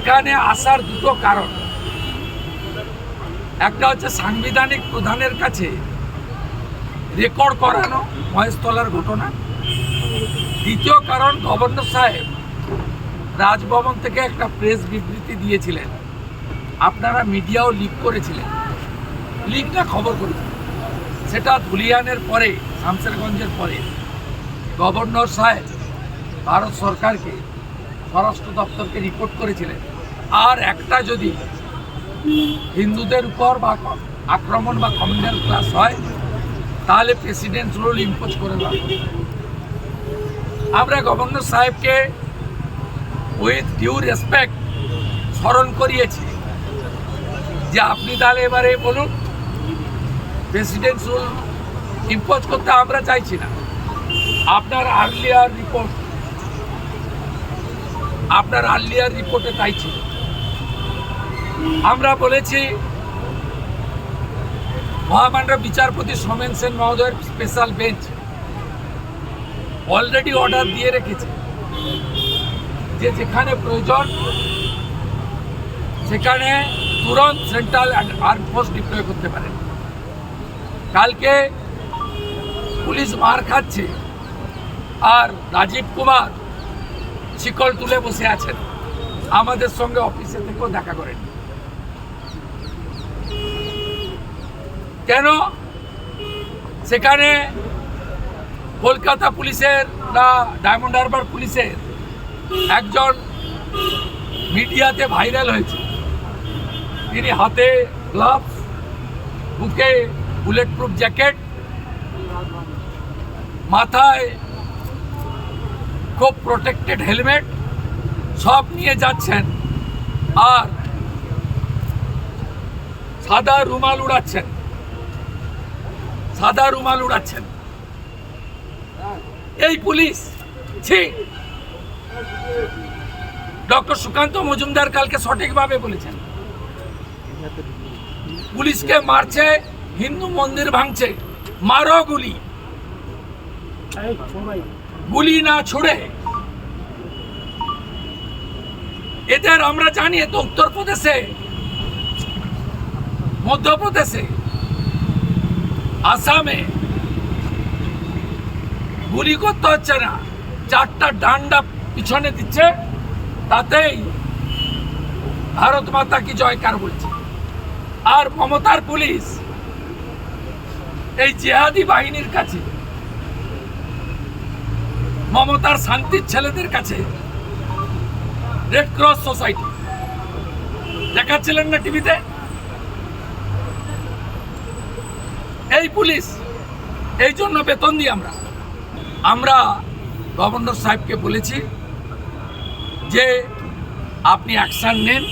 এখানে আসার দুটো কারণ। একটা হচ্ছে সাংবিধানিক প্রধানের কাছে রেকর্ড করানো মহেশতলার ঘটনা। দ্বিতীয় কারণ, গভর্নর সাহেব রাজভবন থেকে একটা প্রেস বিবৃতি দিয়েছিলেন। আপনারা মিডিয়াও লিক করেছিলেন। লিক না খবর করেছিলেন সেটা ধুলিয়ানের পরে শামসেরগঞ্জের পরে। গভর্নর সাহেব, ভারত সরকারকে, স্বরাষ্ট্র দপ্তরকে রিপোর্ট করেছিলেন। আর একটা যদি হিন্দুদের উপর বা আক্রমণ বা কমিউনাল ক্লাস হয়, তাহলে প্রেসিডেন্ট রুল ইম্পোজ করে দেওয়া। আমরা গভর্নর সাহেবকে উইথ ডিউ রেসপেক্ট স্মরণ করিয়েছি যে আপনি তাহলে এবারে বলুন প্রেসিডেন্ট রুল ইম্পোজ করতে আমরা চাইছি না আপনার আর্লিয়ার রিপোর্ট আপনার আর্লিয়ার রিপোর্টে তাই ছিল আমরা বলেছি, মহামান্য বিচারপতি সোমেন সেন মহোদয়ের স্পেশাল বেঞ্চ অলরেডি অর্ডার দিয়ে রেখেছে। যে যেখানে প্রয়োজন, সেখানে তুরন্ত সেন্ট্রাল আর্ম ফোর্স ডিপ্লয় করতে পারেন কালকে পুলিশ মার খাচ্ছে আর রাজীব কুমার শিকল তুলে বসে আছেন। আমাদের সঙ্গে অফিসে থেকেও দেখা করেন কেন? সেখানে কলকাতা পুলিশের না ডায়মন্ড হারবার পুলিশের একজন মিডিয়াতে ভাইরাল হয়েছে। তিনি হাতে গ্লাভস বুকে বুলেট প্রুফ জ্যাকেট মাথায় খুব প্রোটেক্টেড হেলমেট সব নিয়ে যাচ্ছেন আর সাদা রুমাল উড়াচ্ছেন। সাদা রুমাল উড়াচ্ছেন। এই পুলিশ, ছি। ডক্টর সুকান্ত মজুমদার কালকে সঠিকভাবে বলেছেন। পুলিশকে মারছে, হিন্দু মন্দির ভাঙছে, মারো গুলি। গুলি না ছুড়ে। এদের আমরা জানি তো উত্তরপ্রদেশে, মধ্যপ্রদেশে। আসামে। গুলি করতে হচ্ছে না। চারটা ডান্ডা পিছনে দিচ্ছে, তাতেই ভারত মাতা কি জয়কার বলছে। আর মমতার পুলিশ এই জেহাদি বাহিনীর কাছে, মমতার শান্তির ছেলেদের কাছে রেড ক্রস সোসাইটি দেখাচ্ছিলেন না টিভিতে? এই পুলিশ, এই জন্য বেতন দিই আমরা। আমরা গভর্নর সাহেবকে বলেছি যে আপনি অ্যাকশান নেন